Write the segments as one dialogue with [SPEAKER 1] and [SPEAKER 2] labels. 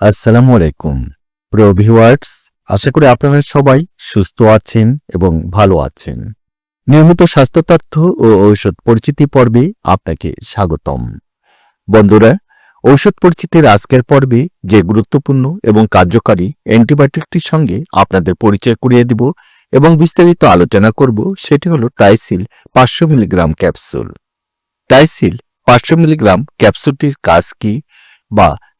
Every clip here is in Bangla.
[SPEAKER 1] আসসালামু আলাইকুম। প্রিয় ভিউয়ার্স, আশা করি আপনারা সবাই সুস্থ আছেন এবং ভালো আছেন। নিয়মিত স্বাস্থ্য তথ্য ও ঔষধ পরিচিতি পর্বে আপনাকে স্বাগতম। বন্ধুরা, ঔষধ পরিচিতির আজকের পর্বে যে গুরুত্বপূর্ণ এবং কার্যকারী অ্যান্টিবায়োটিকটির সঙ্গে আপনাদের পরিচয় করিয়ে দিব এবং বিস্তারিত আলোচনা করব সেটি হলো টাইসিল পাঁচশো মিলিগ্রাম ক্যাপসুল। টাইসিল পাঁচশো মিলিগ্রাম ক্যাপসুলটির কাজ কি বা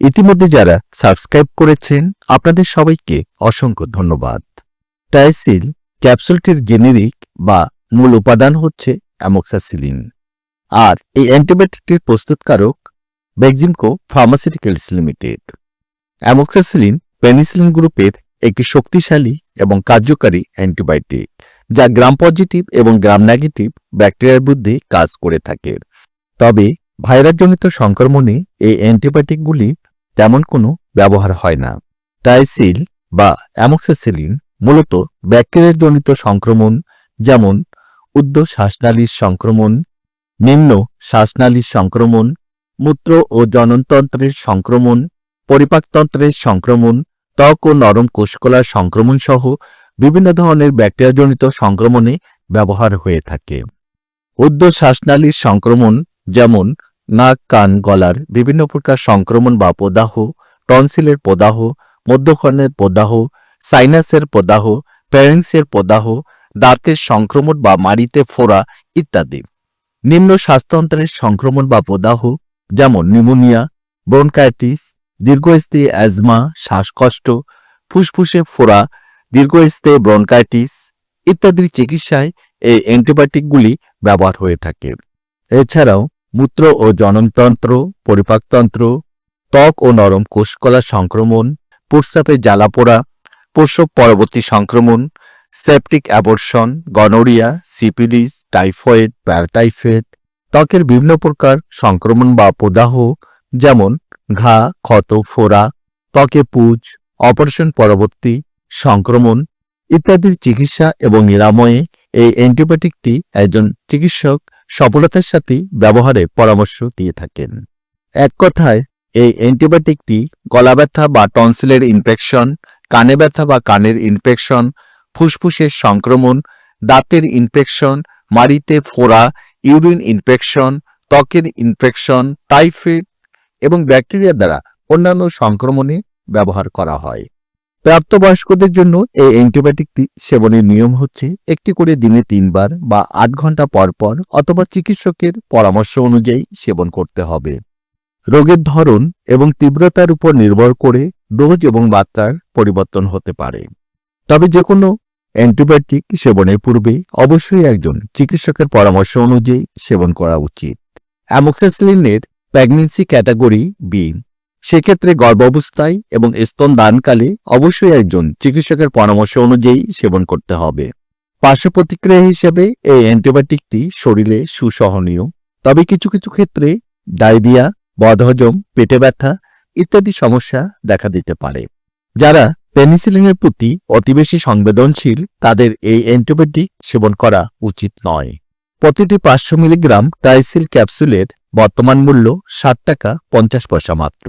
[SPEAKER 1] ইতিমধ্যে যারা সাবস্ক্রাইব করেছেন, আপনাদের সবাইকে অসংখ্য ধন্যবাদ। টাইসিল ক্যাপসুলটির জেনেরিক বা মূল উপাদান হচ্ছে অ্যামোক্সাসিলিন। আর এই অ্যান্টিবায়োটিকটির প্রস্তুতকারক Beximco pharmaceuticals limited. Amoxicillin penicillin গ্রুপের একটি শক্তিশালী এবং কার্যকারী অ্যান্টিবায়োটিক, যা গ্রাম পজিটিভ এবং গ্রাম নেগেটিভ ব্যাকটেরিয়ার বিরুদ্ধে কাজ করে থাকে। তবে ভাইরাসজনিত সংক্রমণে এই অ্যান্টিবায়োটিকগুলি তেমন কোনো ব্যবহার হয় না। টাইসিল বা অ্যামোক্সাসিলিন মূলত ব্যাকটেরিয়াজনিত সংক্রমণ, যেমন উদ্ধ শ্বাসনালীর সংক্রমণ, নিম্ন শ্বাসনালীর সংক্রমণ, মূত্র ও জননতন্ত্রের সংক্রমণ পরিপাকতন্ত্রের সংক্রমণ, ত্বক ও নরম কোষকলার সংক্রমণ সহ বিভিন্ন ধরনের ব্যাকটেরিয়াজনিত সংক্রমণে ব্যবহার হয়ে থাকে। উদ্ধ শ্বাসনালীর সংক্রমণ, যেমন নাক, কান, গলার বিভিন্ন প্রকার সংক্রমণ বা প্রদাহ, টনসিলের প্রদাহ, মধ্যকর্ণের প্রদাহ, সাইনাসের প্রদাহ প্যারেন্সের প্রদাহ, দাঁতের সংক্রমণ বা মাড়িতে ফোড়া ইত্যাদি। নিম্ন স্বাস্থ্যন্ত্রের সংক্রমণ বা প্রদাহ যেমন নিউমোনিয়া ব্রোনকাইটিস দীর্ঘস্থায়ী অ্যাজমা শ্বাসকষ্ট, ফুসফুসে ফোড়া, দীর্ঘস্থায়ী ব্রনকাইটিস ইত্যাদির চিকিৎসায় এই অ্যান্টিবায়োটিকগুলি ব্যবহার হয়ে থাকে। এছাড়াও মূত্র ও জননতন্ত্র, পরিপাকতন্ত্র, ত্বক ও নরম কোষকলার সংক্রমণ প্রস্রাবে জ্বালাপোড়া, প্রসব পরবর্তী সংক্রমণ, septic abortion, gonorrhoea syphilis typhoid, paratyphoid, ত্বকের বিভিন্ন প্রকার সংক্রমণ বা প্রদাহ, যেমন ঘা, ক্ষত, ফোড়া, ত্বকে পুজ, অপারেশন পরবর্তী সংক্রমণ ইত্যাদির চিকিৎসা এবং নিরাময়ে এই অ্যান্টিবায়োটিকটি একজন চিকিৎসক সফলতার সাথে ব্যবহারে পরামর্শ দিয়ে থাকেন। এক কথায়, এই অ্যান্টিবায়োটিকটি গলা ব্যথা বা টনসিলের ইনফেকশন কানে ব্যথা বা কানের ইনফেকশন ফুসফুসের সংক্রমণ, দাঁতের ইনফেকশন মাড়িতে ফোড়া, ইউরিন ইনফেকশন ত্বকের ইনফেকশন টাইফয়েড এবং ব্যাকটেরিয়া দ্বারা অন্যান্য সংক্রমণে ব্যবহার করা হয়। প্রাপ্তবয়স্কদের জন্য এই অ্যান্টিবায়োটিকটি সেবনের নিয়ম হচ্ছে একটি করে দিনে তিনবার বা আট ঘণ্টা পর পর অথবা চিকিৎসকের পরামর্শ অনুযায়ী সেবন করতে হবে। রোগের ধরন এবং তীব্রতার উপর নির্ভর করে ডোজ এবং মাত্রার পরিবর্তন হতে পারে। তবে যে কোনো অ্যান্টিবায়োটিক সেবনের পূর্বে অবশ্যই একজন চিকিৎসকের পরামর্শ অনুযায়ী সেবন করা উচিত। অ্যামোক্সাসিলিনের প্রেগনেন্সি ক্যাটাগরি বি সেক্ষেত্রে গর্ভাবস্থায় এবং স্তন দানকালে অবশ্যই একজন চিকিৎসকের পরামর্শ অনুযায়ী সেবন করতে হবে। পার্শ্ব প্রতিক্রিয়া হিসেবে এই অ্যান্টিবায়োটিকটি শরীরে সুসহনীয়। তবে কিছু কিছু ক্ষেত্রে ডায়রিয়া, বদহজম, পেটে ব্যথা ইত্যাদি সমস্যা দেখা দিতে পারে। যারা পেনিসিলিনের প্রতি অতি বেশি সংবেদনশীল, তাদের এই অ্যান্টিবায়োটিক সেবন করা উচিত নয়। প্রতিটি পাঁচশো মিলিগ্রাম টাইসিল ক্যাপসুলের বর্তমান মূল্য ষাট টাকা পঞ্চাশ পয়সা মাত্র।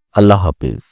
[SPEAKER 1] আল্লাহ হাফিজ।